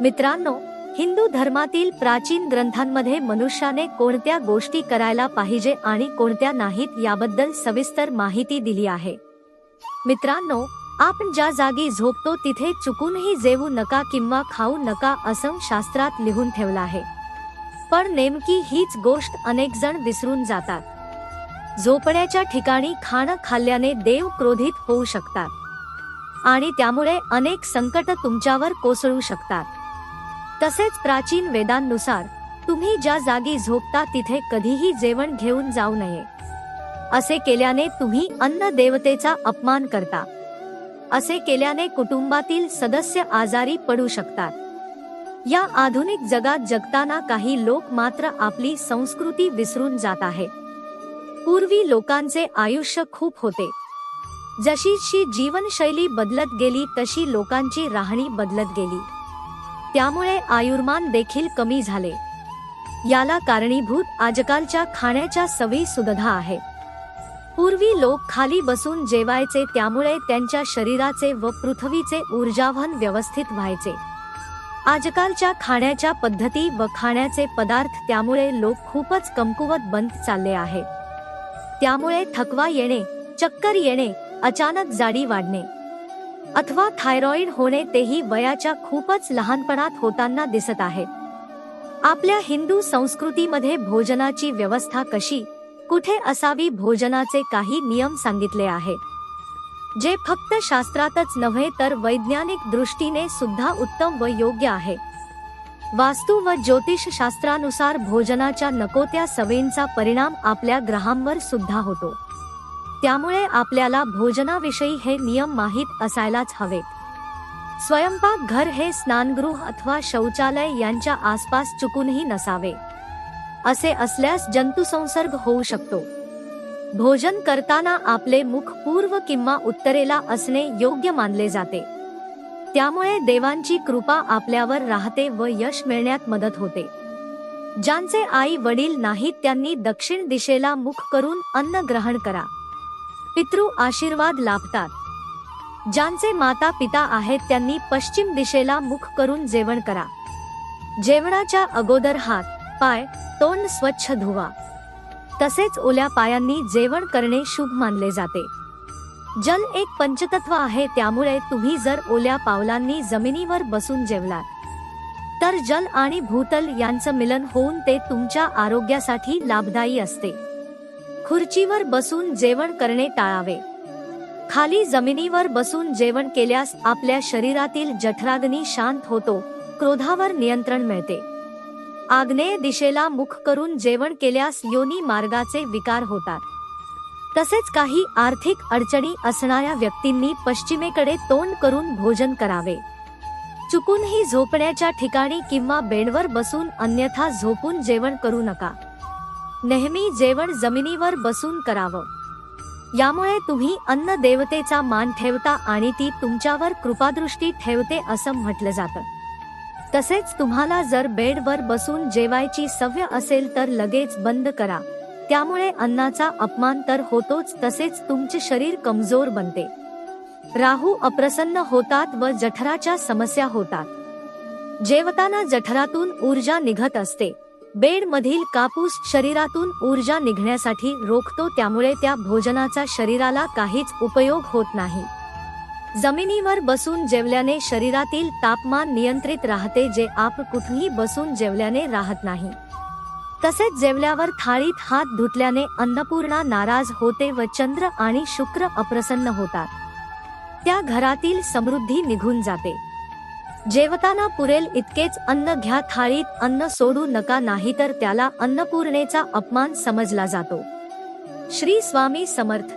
मित्रांनो हिंदू धर्मातील प्राचीन ग्रंथांमध्ये मनुष्याने कोणत्या गोष्टी करायला पाहिजे आणि कोणत्या नाहीत याबद्दल सविस्तर माहिती दिली आहे. मित्रांनो आपण ज्या जागी झोपतो तिथे चुकूनही जेवू नका किंवा खाऊ नका असं शास्त्रात लिहून ठेवलं आहे. पण नेमकी हीच गोष्ट अनेक जण विसरून जातात. झोपण्याच्या ठिकाणी खाणं खाल्ल्याने देव क्रोधित होऊ शकतात. आणि त्यामुळे अनेक संकट तुमच्यावर कोसळू शकतात. तसेच प्राचीन वेदांनुसार तुम्ही ज्या जागी झोपता तिथे कधीही जेवण घेऊन जाऊ नये. असे केल्याने तुम्ही अन्न देवतेचा अपमान करता. असे केल्याने कुटुंबातील सदस्य आजारी पडू शकतात. या आधुनिक जगात जगताना काही लोक मात्र आपली संस्कृती विसरून जात आहे पूर्वी लोकांचे आयुष्य खूप होते. जशीशी जीवनशैली बदलत गेली तशी लोकांची राहणी बदलत गेली. त्यामुळे आयुर्मान देखील कमी झाले. याला कारणीभूत आजकालच्या खाण्याच्या सवयी सुद्धा आहे. पूर्वी लोक खाली बसून जेवायचे त्यामुळे त्यांच्या शरीराचे व पृथ्वीचे ऊर्जावहन व्यवस्थित व्हायचे. आजकालच्या खाण्याच्या पद्धती व खाण्याचे पदार्थ त्यामुळे लोक खूपच कमकुवत बनत चालले आहे. त्यामुळे थकवा येणे चक्कर येणे अचानक जाडी वाढणे अथवा थायरॉइड होणे तेही वयाच्या खूपच लहानपणात होताना दिसत आहे. आपल्या हिंदू संस्कृतीमध्ये भोजनाची व्यवस्था कशी कुठे असावी भोजनाचे काही नियम सांगितले आहे. जे फक्त शास्त्रातच नव्हे तर वैज्ञानिक दृष्टीने सुद्धा उत्तम व योग्य आहे. वास्तू व ज्योतिष शास्त्रानुसार भोजनाच्या नकोत्या सवयींचा परिणाम आपल्या ग्रहांवर सुद्धा होतो. त्यामुळे आपल्याला भोजनाविषयी हे नियम माहीत असायलाच हवेत. स्वयंपाक घर हे स्नानगृह अथवा शौचालय यांच्या आसपास चुकूनही नसावे. असे असल्यास जंतुसंसर्ग होऊ शकतो. भोजन करताना आपले मुख पूर्व किंवा उत्तरेला असणे योग्य मानले जाते. त्यामुळे देवांची कृपा आपल्यावर राहते व यश मिळण्यात मदत होते. ज्यांचे आई वडील नाहीत त्यांनी दक्षिण दिशेला मुख करून अन्न ग्रहण करा. पितृ आशीर्वाद लाभतात. ज्यांचे माता पिता आहेत त्यांनी पश्चिम दिशेला मुख करून जेवण करा. जेवणाच्या अगोदर हात पाय तोंड स्वच्छ धुवा. तसेच ओल्या पायांनी जेवण करणे शुभ मानले जाते. जल एक पंचतत्व आहे त्यामुळे तुम्ही जर ओल्या पावलांनी जमिनीवर बसून जेवलात तर जल आणि भूतल यांचं मिलन होऊन ते तुमच्या आरोग्यासाठी लाभदायी असते. खुर्चीवर बसून जेवण करणे टाळावे. खाली जमिनीवर बसून जेवण केल्यास आपल्या शरीरातील जठराग्नी शांत होतो क्रोधावर नियंत्रण मिळते. आग्नेय दिशेला मुख करून जेवण केल्यास योनी मार्गाचे विकार होतात. तसेच काही आर्थिक अडचणी असणाऱ्या व्यक्तींनी पश्चिमेकडे तोंड करून भोजन करावे. चुकूनही झोपण्याच्या ठिकाणी किंवा बेडवर बसून अन्यथा झोपून जेवण करू नका. नेहमी जेवण जमिनीवर बसून करावं. यामुळे तुम्ही अन्न देवतेचा मान ठेवता आणि ती तुमच्यावर कृपादृष्टी ठेवते असं म्हटलं जातं. तसेच तुम्हाला जर बेडवर बसून जेवायची सवय असेल तर लगेच बंद करा. त्यामुळे अन्नाचा अपमान तर होतोच तसेच तुमचे शरीर कमजोर बनते. राहू अप्रसन्न होतात व जठराच्या समस्या होतात. जेवताना जठरातून ऊर्जा निघत असते. बेड मधील कापूस शरीरातून ऊर्जा निघण्यासाठी रोखतो त्यामुळे त्या भोजनाचा शरीराला काहीच उपयोग होत नाही. जमिनीवर बसून जेवल्याने शरीरातील तापमान नियंत्रित राहते जे आप कुठेही बसून जेवल्याने राहत नाही. तसेच जेवल्यावर थाळीत हात धुतल्याने अन्नपूर्णा नाराज होते व चंद्र आणि शुक्र अप्रसन्न होतात. त्या घरातील समृद्धी निघून जाते. जेवताना पुरेल इतकेच अन्न घ्या थाळीत अन्न सोडू नका नाहीतर त्याला अन्नपूर्णेचा अपमान समजला जातो. श्री स्वामी समर्थ.